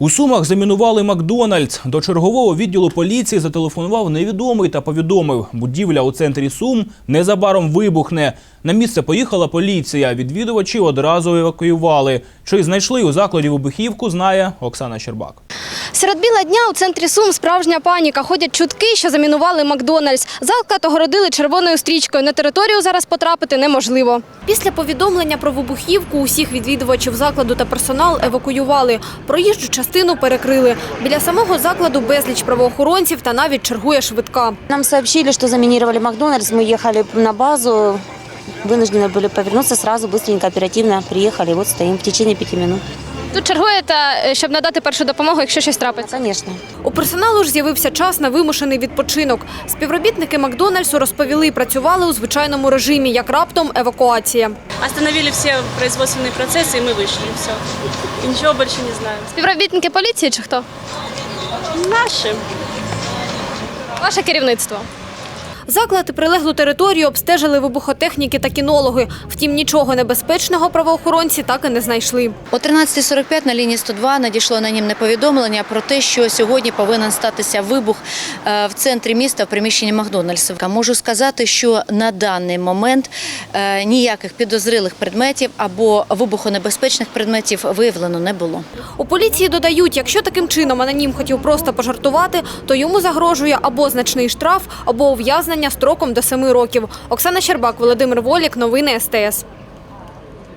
У Сумах замінували Макдональдс. До чергового відділу поліції зателефонував невідомий та повідомив, будівля у центрі Сум незабаром вибухне. На місце поїхала поліція. Відвідувачі одразу евакуювали. Чи знайшли у закладі вибухівку, знає Оксана Щербак. Серед біла дня у центрі Сум справжня паніка. Ходять чутки, що замінували Макдональдс. Заклад огородили червоною стрічкою. На територію зараз потрапити неможливо. Після повідомлення про вибухівку усіх відвідувачів закладу та персонал евакуювали. Проїжджу частину перекрили. Біля самого закладу безліч правоохоронців та навіть чергує швидка. Нам сообщили, что заминировали Макдональдс. Мы ехали на базу, вынуждены были повернуться сразу, быстренько, оперативно приехали. Вот стоим в течение пяти минут. Тут чергуєте, е, щоб надати першу допомогу, якщо щось трапиться. Конечно. У персоналу ж з'явився час на вимушений відпочинок. Співробітники Макдональдсу розповіли, працювали у звичайному режимі, як раптом евакуація. Остановили все производственные процессы, и мы вышли. Все. И ничего больше не знаю. Співробітники поліції чи хто? Наши. Ваше керівництво. Заклад прилеглу територію обстежили вибухотехніки та кінологи. Втім, нічого небезпечного правоохоронці так і не знайшли. О 13.45 на лінії 102 надійшло анонімне повідомлення про те, що сьогодні повинен статися вибух е, в центрі міста в приміщенні Макдональдсу. Можу сказати, що на даний момент е, ніяких підозрілих предметів або вибухонебезпечних предметів виявлено не було. У поліції додають, якщо таким чином анонім хотів просто пожартувати, то йому загрожує або значний штраф, або ув'язнення строком до семи років. Оксана Щербак, Володимир Волік, новини СТС.